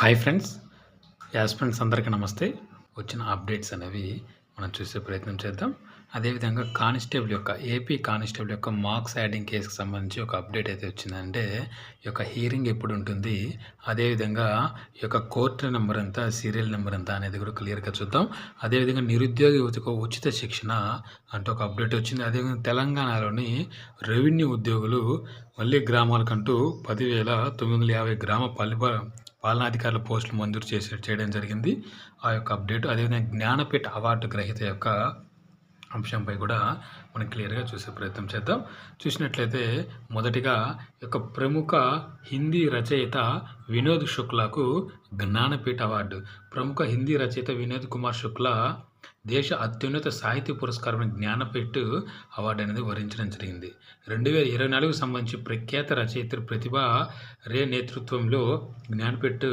Hi friends as friends అందరికీ నమస్తే. వచ్చిన అప్డేట్స్ అనేవి మనం చూసే ప్రయత్నం చేద్దాం. అదేవిధంగా కానిస్టేబుల్ యొక్క ఏపీ కానిస్టేబుల్ యొక్క మార్క్స్ యాడింగ్ కేసుకు సంబంధించి ఒక అప్డేట్ అయితే వచ్చిందంటే ఈ యొక్క హీరింగ్ ఎప్పుడు ఉంటుంది అదేవిధంగా ఈ యొక్క కోర్టు నెంబర్ ఎంత సీరియల్ నెంబర్ ఎంత అనేది కూడా క్లియర్గా చూద్దాం. అదేవిధంగా నిరుద్యోగ యువతకు ఉచిత శిక్షణ అంటూ ఒక అప్డేట్ వచ్చింది. అదేవిధంగా తెలంగాణలోని రెవెన్యూ ఉద్యోగులు మళ్ళీ గ్రామాలకంటూ పదివేల తొమ్మిది వందల యాభై గ్రామ పల్లి పాలనాధికారుల పోస్టులు మంజూరు చేసే చేయడం జరిగింది. ఆ యొక్క అప్డేట్ అదేవిధంగా జ్ఞానపీఠ అవార్డు గ్రహీత యొక్క అంశంపై కూడా మనం క్లియర్గా చూసే ప్రయత్నం చేద్దాం. చూసినట్లయితే మొదటిగా యొక్క ప్రముఖ హిందీ రచయిత వినోద్ శుక్లాకు జ్ఞానపీఠ అవార్డు. ప్రముఖ హిందీ రచయిత వినోద్ కుమార్ శుక్లా దేశ అత్యున్నత సాహిత్య పురస్కారమైన జ్ఞానపీఠ్ అవార్డు అనేది వరించడం జరిగింది. రెండు వేల ఇరవై నాలుగు సంబంధించి ప్రఖ్యాత రచయిత ప్రతిభ రే నేతృత్వంలో జ్ఞానపీఠ్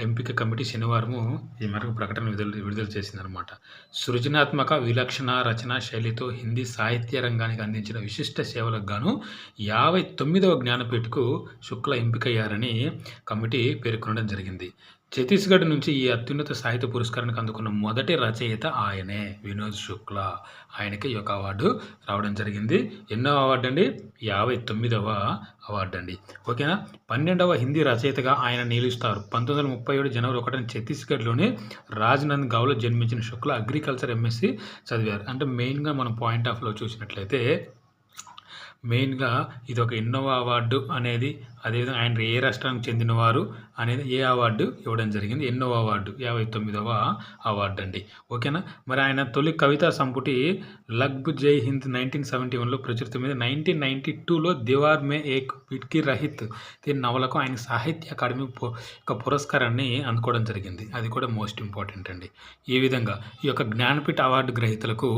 ఎంపిక కమిటీ శనివారము ఈ మేరకు ప్రకటన విడుదల విడుదల చేసిందనమాట సృజనాత్మక విలక్షణ రచనా శైలితో హిందీ సాహిత్య రంగానికి అందించిన విశిష్ట సేవలకు గాను యాభై తొమ్మిదవ జ్ఞానపీఠకు శుక్ల ఎంపికయ్యారని కమిటీ పేర్కొనడం జరిగింది. ఛత్తీస్గఢ్ నుంచి ఈ అత్యున్నత సాహిత్య పురస్కారానికి అందుకున్న మొదటి రచయిత ఆయనే వినోద్ శుక్ల. ఆయనకి ఈ యొక్క అవార్డు రావడం జరిగింది. ఎన్నో అవార్డు అండి యాభై తొమ్మిదవ అవార్డు అండి ఓకేనా? పన్నెండవ హిందీ రచయితగా ఆయన నిలుస్తారు. పంతొమ్మిది వందల ముప్పై ఏడు జనవరి ఒకటిన ఛత్తీస్గఢ్లోని రాజ్నంద్ గావ్లో జన్మించిన శుక్ల అగ్రికల్చర్ ఎంఎస్సి చదివారు. అంటే మెయిన్గా మనం పాయింట్ ఆఫ్లో చూసినట్లయితే మెయిన్గా ఇది ఒక ఇన్నోవా అవార్డు అనేది అదేవిధంగా ఆయన ఏ రాష్ట్రానికి చెందినవారు అనేది ఏ అవార్డు ఇవ్వడం జరిగింది. ఎన్నోవా అవార్డు యాభై తొమ్మిదవ అవార్డు అండి ఓకేనా? మరి ఆయన తొలి కవితా సంపుటి లగ్బ్ జై హింద్ నైన్టీన్ సెవెంటీ వన్లో ప్రచురితమైన నైన్టీన్ నైన్టీ టూలో దివార్ మే ఏక్ పిట్కి రహిత్ దీని నవలకు ఆయన సాహిత్య అకాడమీ యొక్క పురస్కారాన్ని అందుకోవడం జరిగింది. అది కూడా మోస్ట్ ఇంపార్టెంట్ అండి. ఈ విధంగా ఈ యొక్క జ్ఞానపీఠ అవార్డు గ్రహీతలకు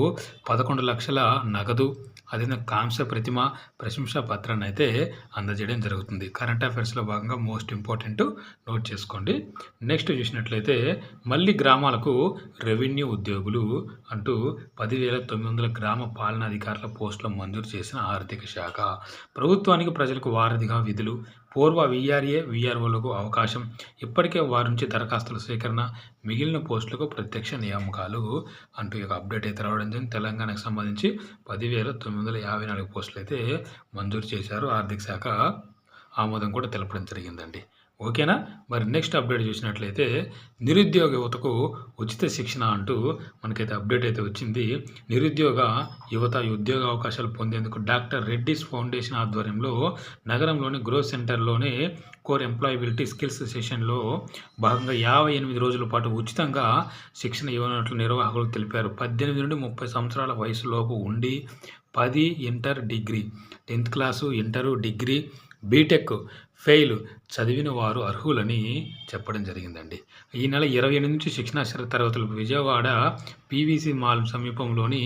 పదకొండు లక్షల నగదు అదేవిధంగా కాంస్య ప్రతిమ ప్రశంసా పత్రాన్ని అయితే అందజేయడం జరుగుతుంది. కరెంట్ అఫైర్స్లో భాగంగా మోస్ట్ ఇంపార్టెంట్ నోట్ చేసుకోండి. నెక్స్ట్ చూసినట్లయితే మళ్ళీ గ్రామాలకు రెవెన్యూ ఉద్యోగులు అంటూ పదివేల తొమ్మిది వందల గ్రామ పాలనాధికారుల పోస్టులు మంజూరు చేసిన ఆర్థిక శాఖ. ప్రభుత్వానికి ప్రజలకు వారధిగా విధులు పూర్వ విఆర్ఏ విఆర్ఓలకు అవకాశం. ఇప్పటికే వారి నుంచి దరఖాస్తుల సేకరణ మిగిలిన పోస్టులకు ప్రత్యక్ష నియామకాలు అంటూ యొక్క అప్డేట్ అయితే రావడం జరిగింది. తెలంగాణకు సంబంధించి పదివేల తొమ్మిది వందల యాభై నాలుగు పోస్టులు అయితే మంజూరు చేశారు. ఆర్థిక శాఖ ఆమోదం కూడా తెలపడం జరిగిందండి. ఓకేనా? మరి నెక్స్ట్ అప్డేట్ చూసినట్లయితే నిరుద్యోగ యువతకు ఉచిత శిక్షణ అంటూ మనకైతే అప్డేట్ అయితే వచ్చింది. నిరుద్యోగ యువత ఉద్యోగ అవకాశాలు పొందేందుకు డాక్టర్ రెడ్డిస్ ఫౌండేషన్ ఆధ్వర్యంలో నగరంలోని గ్రోత్ సెంటర్లోనే కోర్ ఎంప్లాయబిలిటీ స్కిల్స్ సెషన్లో భాగంగా యాభై ఎనిమిది రోజుల పాటు ఉచితంగా శిక్షణ ఇవ్వనట్లు నిర్వాహకులు తెలిపారు. పద్దెనిమిది నుండి ముప్పై సంవత్సరాల వయసులోపు ఉండి పది inter degree tenth class inter degree BTech fail చదివిన వారు అర్హులని చెప్పడం జరిగిందండి. ఈ నెల ఇరవై ఎనిమిది నుంచి శిక్షణాశ్ర తరగతులు విజయవాడ పీవీసీ మాల్ సమీపంలోని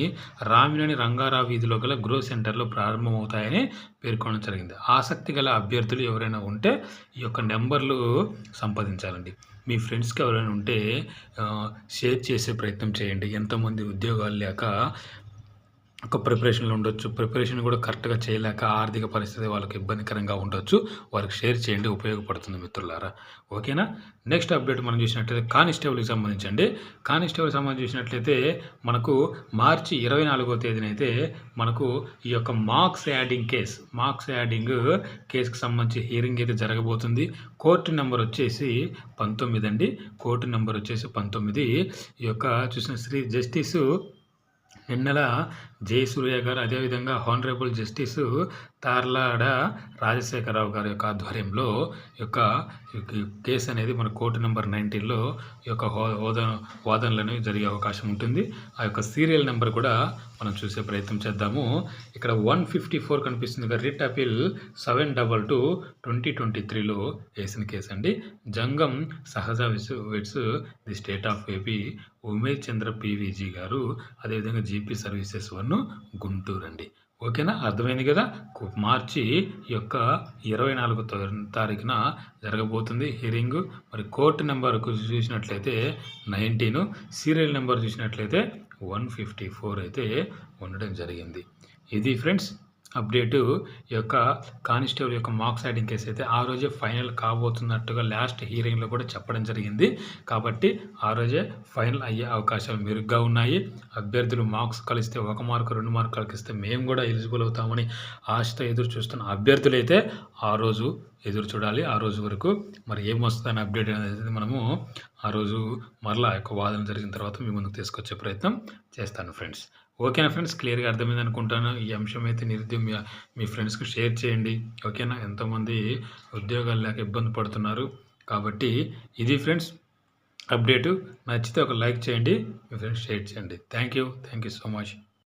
రామినేని రంగారావు వీధిలో గల గ్రో సెంటర్లో ప్రారంభమవుతాయని పేర్కొనడం జరిగింది. ఆసక్తి గల అభ్యర్థులు ఎవరైనా ఉంటే ఈ యొక్క నెంబర్లు సంపాదించాలండి మీ ఫ్రెండ్స్కి ఎవరైనా ఉంటే షేర్ చేసే ప్రయత్నం చేయండి. ఎంతోమంది ఉద్యోగాలు లేక ఒక ప్రిపరేషన్లో ఉండొచ్చు. ప్రిపరేషన్ కూడా కరెక్ట్గా చేయలేక ఆర్థిక పరిస్థితి వాళ్ళకి ఇబ్బందికరంగా ఉండొచ్చు. వారికి షేర్ చేయండి ఉపయోగపడుతుంది మిత్రులారా. ఓకేనా నెక్స్ట్ అప్డేట్ మనం చూసినట్లయితే కానిస్టేబుల్కి సంబంధించండి. కానిస్టేబుల్ సంబంధించి చూసినట్లయితే మనకు మార్చి ఇరవై నాలుగో తేదీనైతే మనకు ఈ యొక్క marks adding case marks adding కేసుకి సంబంధించి హియరింగ్ అయితే జరగబోతుంది. కోర్టు నెంబర్ వచ్చేసి పంతొమ్మిది అండి. కోర్టు నెంబర్ వచ్చేసి పంతొమ్మిది. ఈ యొక్క చూసిన శ్రీ జస్టిసు నిన్నల జయసూర్య గారు అదేవిధంగా హానరబుల్ జస్టిస్ తార్లాడ రాజశేఖరరావు గారి యొక్క ఆధ్వర్యంలో యొక్క కేసు అనేది మన కోర్టు నెంబర్ నైన్టీన్లో ఈ యొక్క హోదా వాదనలు అనేవి జరిగే అవకాశం ఉంటుంది. ఆ యొక్క సీరియల్ నెంబర్ కూడా మనం చూసే ప్రయత్నం చేద్దాము. ఇక్కడ వన్ ఫిఫ్టీ ఫోర్ కనిపిస్తుంది కదా writ appeal seven double two twenty twenty త్రీలో వేసిన కేసు అండి. Jangam Sahaja vs the state of AP Umesh Chandra PVG గారు అదేవిధంగా జీపీ సర్వీసెస్ వన్ గుంటూరు అండి ఓకేనా? అర్థమైంది కదా? మార్చి యొక్క ఇరవై నాలుగో తారీఖున జరగబోతుంది హియరింగ్ మరి కోర్టు నెంబర్ చూసినట్లయితే నైన్టీను సీరియల్ నెంబర్ చూసినట్లయితే వన్ ఫిఫ్టీ ఫోర్ అయితే ఉండడం జరిగింది. ఇది ఫ్రెండ్స్ అప్డేటు ఈ యొక్క కానిస్టేబుల్ యొక్క మార్క్స్ యాడింగ్ కేసు అయితే ఆ రోజే ఫైనల్ కాబోతున్నట్టుగా లాస్ట్ హీరింగ్లో కూడా చెప్పడం జరిగింది. కాబట్టి ఆ రోజే ఫైనల్ అయ్యే అవకాశాలు మెరుగ్గా ఉన్నాయి. అభ్యర్థులు మార్క్స్ కలిస్తే ఒక మార్కు రెండు మార్కు కలిస్తే మేము కూడా ఎలిజిబుల్ అవుతామని ఆశతో ఎదురు చూస్తున్న అభ్యర్థులు అయితే ఆ రోజు ఎదురు చూడాలి. ఆ రోజు వరకు మరి ఏమొస్తుందని అప్డేట్ అనేది మనము ఆ రోజు మరలా యొక్క వాదన జరిగిన తర్వాత మీ ముందుకు తీసుకొచ్చే ప్రయత్నం చేస్తాను ఫ్రెండ్స్. ఓకేనా ఫ్రెండ్స్? క్లియర్గా అర్థమైంది అనుకుంటాను. ఈ అంశం అయితే నిరుద్యోగం మీ- మీ ఫ్రెండ్స్కి షేర్ చేయండి. ఓకేనా? ఎంతోమంది ఉద్యోగాలు లేక ఇబ్బంది పడుతున్నారు. కాబట్టి ఇది ఫ్రెండ్స్ అప్డేటు. నచ్చితే ఒక లైక్ చేయండి. మీ ఫ్రెండ్స్ షేర్ చేయండి. Thank you. Thank you so much.